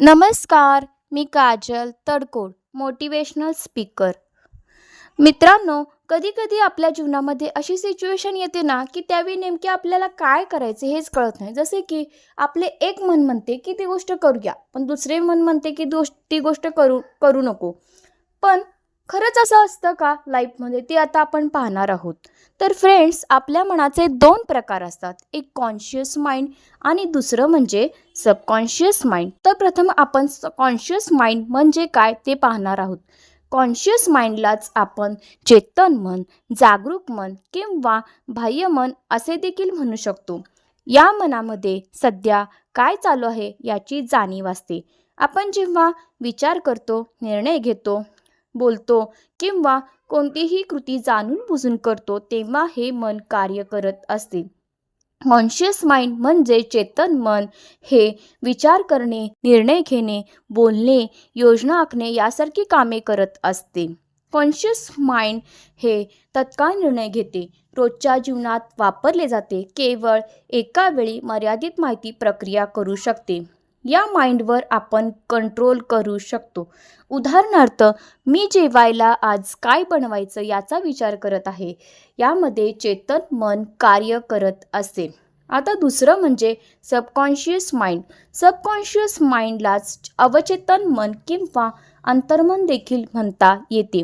नमस्कार मी Kajal Tadkod motivational speaker मित्रांनो कधी कधी आपल्या जीवनामध्ये अशी सिच्युएशन येते ना की त्यावेळी नेमके आपल्याला काय करायचे हेच कळत नाही. जसे की आपले एक मन म्हणते की ती गोष्ट करूया पण दुसरे मन म्हणते की दोष ती गोष्ट करू करू नको. पण खरंच असं असतं का लाईफमध्ये ते आता आपण पाहणार आहोत. तर फ्रेंड्स आपल्या मनाचे दोन प्रकार असतात. एक कॉन्शियस माइंड आणि दुसरं म्हणजे सबकॉन्शियस माइंड तर प्रथम आपण कॉन्शियस माइंड म्हणजे काय ते पाहणार आहोत. कॉन्शियस माइंडलाच आपण चेतन मन जागरूक मन किंवा बाह्य मन असे देखील म्हणू शकतो. या मनामध्ये सध्या काय चालू आहे याची जाणीव असते. आपण जेव्हा विचार करतो निर्णय घेतो बोलतो. किंवा कोणतीही कृती जाणून बुजून करतो तेव्हा हे मन कार्य करत असते. कॉन्शियस माइंड म्हणजे चेतन मन. हे विचार करणे निर्णय घेणे बोलणे योजना आखणे यासारखी कामे करत असते. कॉन्शियस माइंड हे तत्काळ निर्णय घेते. रोजच्या जीवनात वापरले जाते. केवळ एका वेळी मर्यादित माहिती प्रक्रिया करू शकते. या माइंडवर आपण कंट्रोल करू शकतो. उदाहरणार्थ मी जेवायला आज काय बनवायचं याचा विचार करत आहे. यामध्ये चेतन मन कार्य करत असते आता दुसरं म्हणजे सबकॉन्शियस माइंड. सबकॉन्शियस माइंडलाच अवचेतन मन किंवा अंतर्मन देखील म्हणता येते.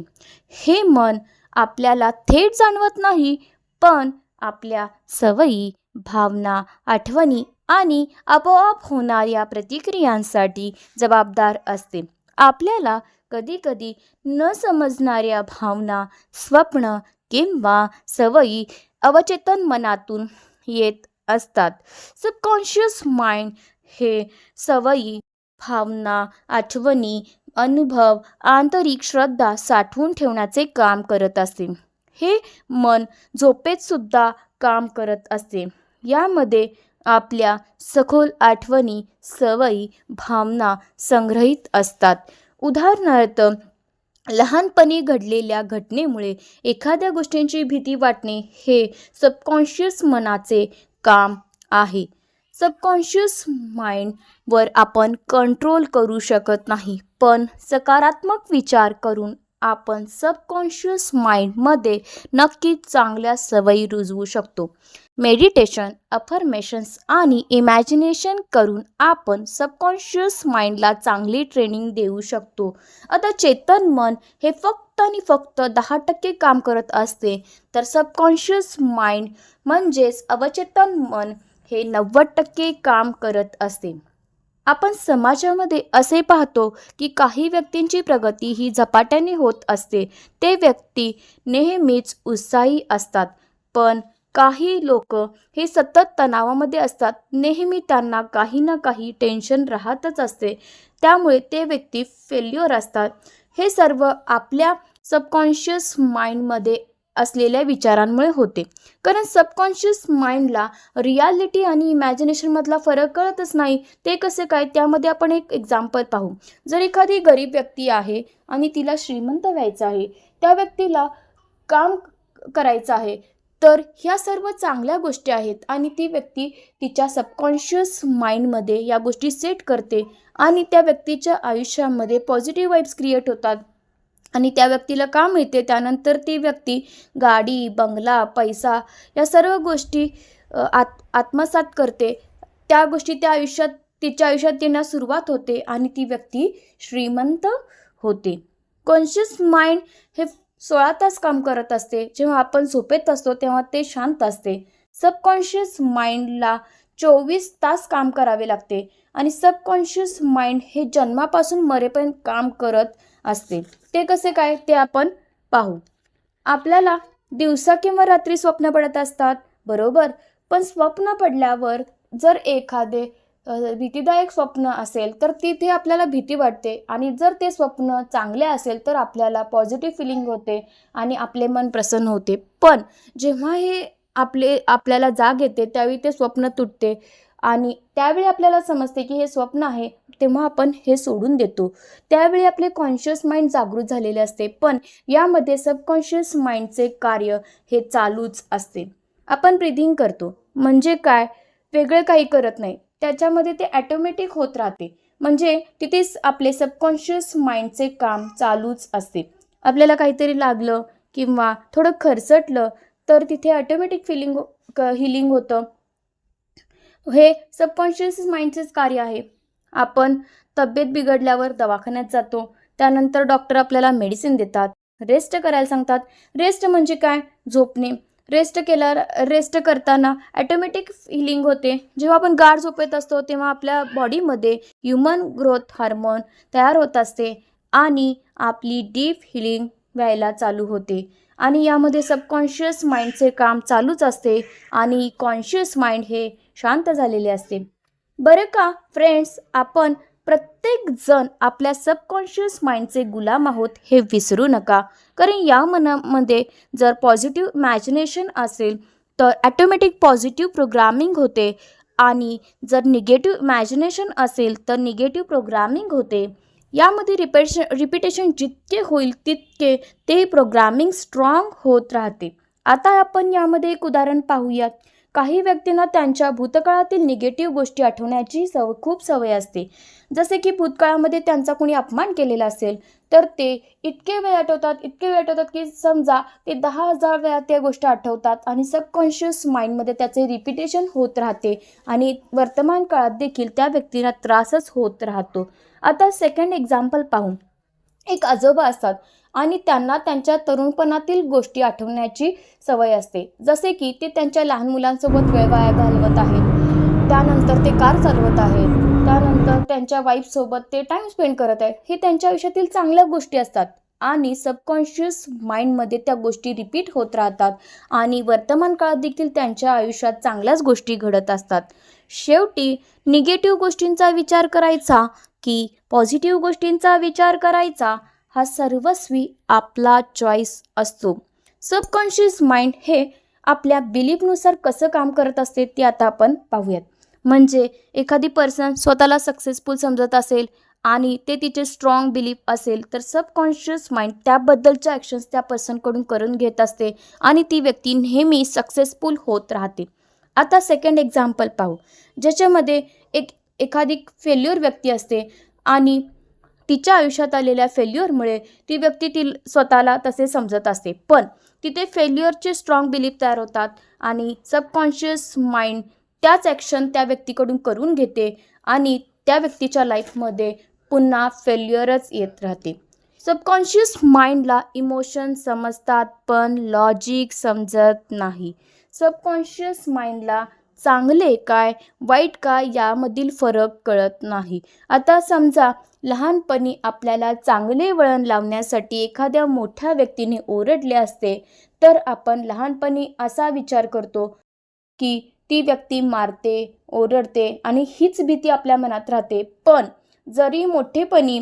हे मन आपल्याला थेट जाणवत नाही पण आपल्या सवयी भावना आठवणी आणि आपोआप होणाऱ्या प्रतिक्रियांसाठी जबाबदार असते. आपल्याला कधीकधी न समजणाऱ्या भावना स्वप्न किंवा सवयी अवचेतन मनातून येत असतात. सबकॉन्शियस माइंड हे सवयी भावना आठवणी अनुभव आंतरिक श्रद्धा साठवून ठेवण्याचे काम करत असते. हे मन झोपेत सुद्धा काम करत असते. यामध्ये आपल्या सखोल आठवणी सवयी भावना संग्रहित असतात. उदाहरणार्थ लहानपणी घडलेल्या घटनेमुळे एखाद्या गोष्टींची भीती वाटणे हे सबकॉन्शियस मनाचे काम आहे. सबकॉन्शियस माइंडवर आपण कंट्रोल करू शकत नाही पण सकारात्मक विचार करून आपण सबकॉन्शियस माइंडमध्ये नक्कीच चांगल्या सवयी रुजवू शकतो. मेडिटेशन अफर्मेशन्स आणि इमॅजिनेशन करून आपण सबकॉन्शियस माइंडला चांगली ट्रेनिंग देऊ शकतो. आता चेतन मन हे फक्त आणि फक्त दहा टक्के काम करत असते. तर सबकॉन्शियस माइंड म्हणजेच अवचेतन मन हे नव्वद टक्के काम करत असते. आपण समाजामध्ये असे पाहतो की काही व्यक्तींची प्रगती ही झपाट्याने होत असते. ते व्यक्ती नेहमीच उत्साही असतात. पण काही लोक हे सतत तणावामध्ये असतात. नेहमी त्यांना काही ना काही टेन्शन राहतच असते. त्यामुळे ते व्यक्ती फेल्युअर असतात. हे सर्व आपल्या सबकॉन्शियस माइंडमध्ये असलेल्या विचारांमुळे होते. कारण सबकॉन्शियस माइंडला रियालिटी आणि इमॅजिनेशनमधला फरक कळतच नाही. ते कसे काय? त्यामध्ये आपण एक एक्झाम्पल पाहू. जर एखादी गरीब व्यक्ती आहे आणि तिला श्रीमंत व्हायचं आहे. त्या व्यक्तीला काम करायचं आहे. तर ह्या सर्व चांगल्या गोष्टी आहेत आणि ती व्यक्ती तिच्या सबकॉन्शियस माइंडमध्ये या गोष्टी सेट करते आणि त्या व्यक्तीच्या आयुष्यामध्ये पॉझिटिव्ह वाईब्स क्रिएट होतात. आणि त्या व्यक्तीला का मिळते? त्यानंतर ती व्यक्ती गाडी बंगला पैसा या सर्व गोष्टी आत आत्मसात करते. त्या गोष्टी त्या आयुष्यात तिच्या आयुष्यात येण्यास सुरुवात होते आणि ती व्यक्ती श्रीमंत होते. कॉन्शियस माइंड हे सोळा तास काम करत असते. जेव्हा आपण झोपेत असतो तेव्हा ते शांत असते. सबकॉन्शियस माइंडला चोवीस तास काम करावे लागते आणि सबकॉन्शियस माइंड हे जन्मापासून मरेपर्यंत काम करत असते. ते कसे काय? ते आपण पाहू. आपल्याला दिवसा किंवा रात्री स्वप्न पडत असतात बरोबर? पण स्वप्न पडल्यावर जर एखादे भीतीदायक स्वप्न असेल तर तिथे आपल्याला भीती वाटते. आणि जर ते स्वप्न चांगले असेल तर आपल्याला पॉझिटिव्ह फिलिंग होते आणि आपले मन प्रसन्न होते. पण जेव्हा हे आपले आपल्याला जाग येते त्यावेळी ते स्वप्न तुटते आणि त्यावेळी आपल्याला समजते की हे स्वप्न आहे तेव्हा आपण हे सोडून देतो. त्यावेळी आपले कॉन्शियस माइंड जागृत झालेले असते पण यामध्ये सबकॉन्शियस माइंडचे कार्य हे चालूच असते. आपण ब्रिदिंग करतो. म्हणजे काय? वेगळे काही करत नाही. त्याच्यामध्ये ते ॲटोमॅटिक होत राहते. म्हणजे तिथेच आपले सबकॉन्शियस माइंडचे काम चालूच असते. आपल्याला काहीतरी लागलं किंवा थोडं खरचटलं तर तिथे ऑटोमॅटिक हो, फिलिंग क हिलिंग होतं. हे सबकॉन्शियस माइंडचेच कार्य आहे. आपण तब्येत बिघडल्यावर दवाखान्यात जातो. त्यानंतर डॉक्टर आपल्याला मेडिसिन देतात. रेस्ट करायला सांगतात. रेस्ट म्हणजे काय? झोपणे. रेस्ट केल्या रेस्ट करताना ॲटोमॅटिक हिलिंग होते. जेव्हा आपण गाढ झोपेत असतो तेव्हा आपल्या बॉडीमध्ये ह्युमन ग्रोथ हार्मोन तयार होत असते आणि आपली डीप हिलिंग व्हायला चालू होते. आणि यामध्ये सबकॉन्शियस माइंडचे काम चालूच असते आणि कॉन्शियस माइंड हे शांत झालेले असते. बरं का फ्रेंड्स आपण प्रत्येक जण आपल्या सबकॉन्शियस माइंडचे गुलाम आहोत हे विसरू नका. कारण या मनामध्ये जर पॉझिटिव्ह इमॅजिनेशन असेल तर ॲटोमॅटिक पॉझिटिव्ह प्रोग्रामिंग होते. आणि जर निगेटिव्ह इमॅजिनेशन असेल तर निगेटिव्ह प्रोग्रामिंग होते. यामध्ये रिपेशन रिपिटेशन जितके होईल तितके ते प्रोग्रामिंग स्ट्रॉंग होत राहते. आता आपण यामध्ये एक उदाहरण पाहूयात. काही व्यक्तींना त्यांच्या भूतकाळातील निगेटिव्ह गोष्टी आठवण्याची सव खूप सवय असते. जसे की भूतकाळामध्ये त्यांचा कोणी अपमान केलेला असेल तर ते इतके वेळ आठवतात इतके वेळ आठवतात की समजा ते दहा हजार वेळा त्या गोष्टी आठवतात आणि सबकॉन्शियस माइंडमध्ये त्याचे रिपिटेशन होत राहते आणि वर्तमान काळात देखील त्या व्यक्तीला त्रासच होत राहतो. आता सेकंड एक्झाम्पल पाहू एक आजोबा असतात. आणि त्यांना त्यांच्या तरुणपणातील गोष्टी आठवण्याची सवय असते. जसे की ते त्यांच्या लहान मुलांसोबत वेळ वाया घालवत आहेत. त्यानंतर ते कार चालवत आहेत. त्यानंतर त्यांच्या वाईफसोबत ते टाईम स्पेंड करत आहेत. हे त्यांच्या आयुष्यातील चांगल्या गोष्टी असतात. आणि सबकॉन्शियस माइंडमध्ये त्या गोष्टी रिपीट होत राहतात. आणि वर्तमान काळात देखील त्यांच्या आयुष्यात चांगल्याच गोष्टी घडत असतात. शेवटी निगेटिव्ह गोष्टींचा विचार करायचा की पॉझिटिव्ह गोष्टींचा विचार करायचा हा सर्वस्वी आपला चॉईस असतो. सबकॉन्शियस माइंड हे आपल्या बिलीफनुसार कसं काम करत असते ते आता आपण पाहूयात. म्हणजे एखादी पर्सन स्वतःला सक्सेसफुल समजत असेल आणि ते तिचे स्ट्रॉंग बिलीफ असेल तर सबकॉन्शियस माइंड त्याबद्दलच्या ॲक्शन्स त्या पर्सनकडून करून घेत असते आणि ती व्यक्ती नेहमी सक्सेसफुल होत राहते. आता सेकंड एक्झाम्पल पाहू. ज्याच्यामध्ये एक एखादी फेल्युअर व्यक्ती असते आणि तिच्या आयुष्यात आलेल्या फेल्युअरमुळे ती व्यक्ती ती स्वतःला तसे समजत असते. पण तिथे फेल्युअरचे स्ट्रॉंग बिलीफ तयार होतात आणि सबकॉन्शियस माइंड त्याच ॲक्शन त्या व्यक्तीकडून करून घेते आणि त्या व्यक्तीच्या लाईफमध्ये पुन्हा फेल्युअरच येत राहते. सबकॉन्शियस माइंडला इमोशन समजतात पण लॉजिक समजत नाही. सबकॉन्शियस माइंडला चांगले काय वाईट काय यामधील फरक कळत नाही. आता समजा लहानपणी आपल्याला चांगले वळण लावण्यासाठी एखाद्या मोठ्या व्यक्तीने ओरडले असते तर आपण लहानपणी असा विचार करतो की ती व्यक्ती मारते ओरडते आणि हीच भीती आपल्या मनात राहते. पण जरी मोठेपणी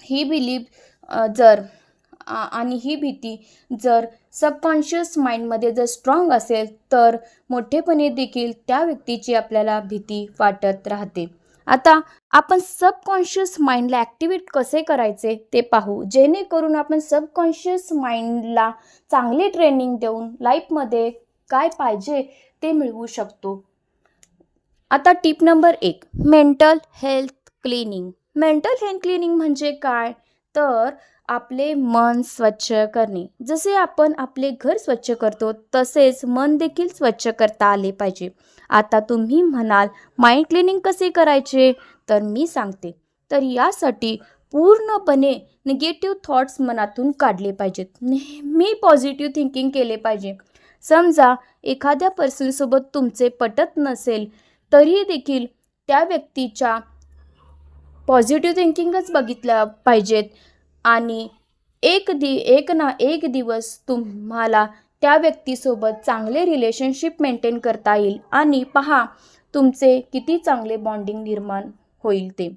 ही बिलीफ जर आणि ही भीती जर सबकॉन्शियस माइंडमध्ये जर स्ट्रॉंग असेल तर मोठेपणे देखील त्या व्यक्तीची आपल्याला भीती वाटत राहते. आता आपण सबकॉन्शियस माइंडला ॲक्टिवेट कसे करायचे ते पाहू. जेणेकरून आपण सबकॉन्शियस माइंडला चांगली ट्रेनिंग देऊन लाईफमध्ये काय पाहिजे ते मिळवू शकतो. आता टिप नंबर एक mental health cleaning mental health cleaning म्हणजे काय? तर आपले मन स्वच्छ करणे. जसे आपण आपले घर स्वच्छ करतो तसेच मन देखील स्वच्छ करता आले पाहिजे. आता तुम्ही म्हणाल माइंड क्लिनिंग कसे करायचे? तर मी सांगते. तर यासाठी पूर्णपणे निगेटिव्ह थॉट्स मनातून काढले पाहिजेत. नेहमी पॉझिटिव्ह थिंकिंग केले पाहिजे. समजा एखाद्या पर्सनसोबत तुमचे पटत नसेल तरी देखील त्या व्यक्तीच्या पॉझिटिव्ह थिंकिंगच बघितल्या पाहिजेत. आणि एक दि एक ना एक दिवस तुम्हाला त्या व्यक्तीसोबत चांगले रिलेशनशिप मेंटेन करता येईल. आणि पहा तुमचे किती चांगले बॉन्डिंग निर्माण होईल ते.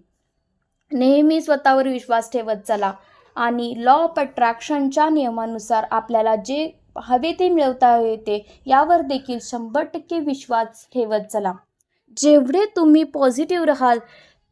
नेहमी स्वतःवर विश्वास ठेवत चला. आणि लॉ ऑफ अट्रॅक्शनच्या नियमानुसार आपल्याला जे हवे ते मिळवता येते यावर देखील शंभर टक्के विश्वास ठेवत चला. जेवढे तुम्ही पॉझिटिव्ह राहाल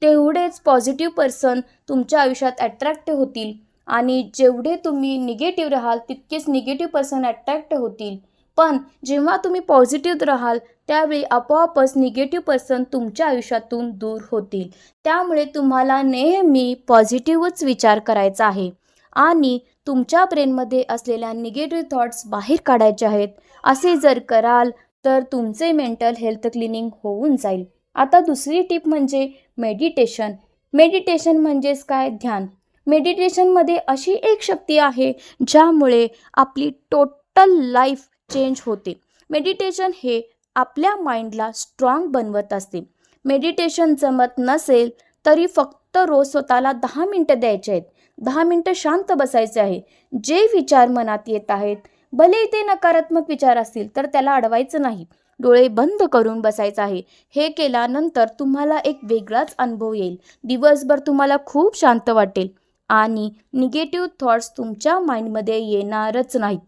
तेवढेच पॉझिटिव्ह पर्सन तुमच्या आयुष्यात अट्रॅक्ट होतील. आणि जेवढे तुम्ही निगेटिव्ह राहाल तितकेच निगेटिव्ह पर्सन अट्रॅक्ट होतील. पण जेव्हा तुम्ही पॉझिटिव्ह राहाल त्यावेळी आपोआपच निगेटिव्ह पर्सन तुमच्या आयुष्यातून दूर होतील. त्यामुळे तुम्हाला नेहमी पॉझिटिव्हच विचार करायचा आहे. आणि तुमच्या ब्रेनमध्ये असलेल्या निगेटिव्ह थॉट्स बाहेर काढायचे आहेत. असे जर कराल तर तुमचे मेंटल हेल्थ क्लिनिंग होऊन जाईल. आता दुसरी टीप म्हणजे मेडिटेशन मेडिटेशन म्हणजेच काय? ध्यान. मेडिटेशनमध्ये अशी एक शक्ती आहे ज्यामुळे आपली टोटल लाईफ चेंज होते. मेडिटेशन हे आपल्या माइंडला स्ट्रॉंग बनवत असते. मेडिटेशन जमत नसेल तरी फक्त रोज स्वतःला दहा मिनटं द्यायचे आहेत. दहा मिनटं शांत बसायचे आहे. जे विचार मनात येत आहेत भले ते नकारात्मक विचार असतील तर त्याला अडवायचं नाही. डोळे बंद करून बसायचं आहे. हे केल्यानंतर तुम्हाला एक वेगळाच अनुभव येईल. दिवसभर तुम्हाला खूप शांत वाटेल. आणि निगेटिव्ह थॉट्स तुमच्या माइंडमध्ये येणारच नाहीत.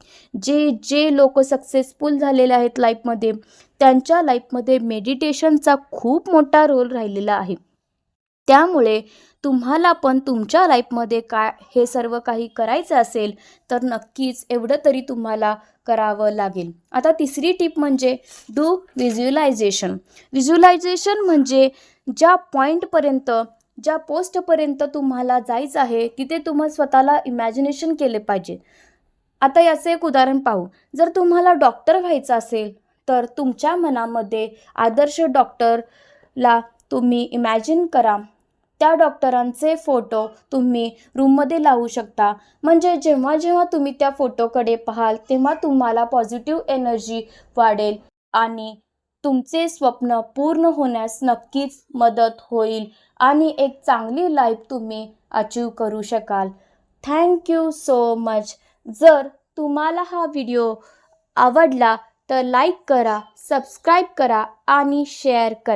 जे जे लोक सक्सेसफुल झालेले आहेत लाईफमध्ये त्यांच्या लाईफमध्ये मेडिटेशनचा खूप मोठा रोल राहिलेला आहे. त्यामुळे तुम्हाला पण तुमच्या लाईफमध्ये काय हे सर्व काही करायचं असेल तर नक्कीच एवढं तरी तुम्हाला करावं लागेल. आता तिसरी टीप म्हणजे डू व्हिज्युलायझेशन व्हिज्युलायझेशन म्हणजे ज्या पॉईंटपर्यंत ज्या पोस्टपर्यंत तुम्हाला जायचं आहे तिथे तुम्हाला स्वतःला इमॅजिनेशन केले पाहिजे. आता याचं एक उदाहरण पाहू. जर तुम्हाला डॉक्टर व्हायचं असेल तर तुमच्या मनामध्ये आदर्श डॉक्टरला तुम्ही इमॅजिन करा. त्या डॉक्टरांचे फोटो तुम्ही रूममध्ये लावू शकता. म्हणजे जेव्हा जेव्हा तुम्ही त्या फोटोकडे पाहाल तेव्हा तुम्हाला पॉझिटिव्ह एनर्जी वाढेल आणि तुमचे स्वप्न पूर्ण होण्यास नक्कीच मदत होईल आणि एक चांगली लाईफ तुम्ही अचीव करू शकाल. थँक्यू सो मच जर तुम्हाला हा व्हिडिओ आवडला तर लाईक करा सबस्क्राईब करा आणि शेअर करा.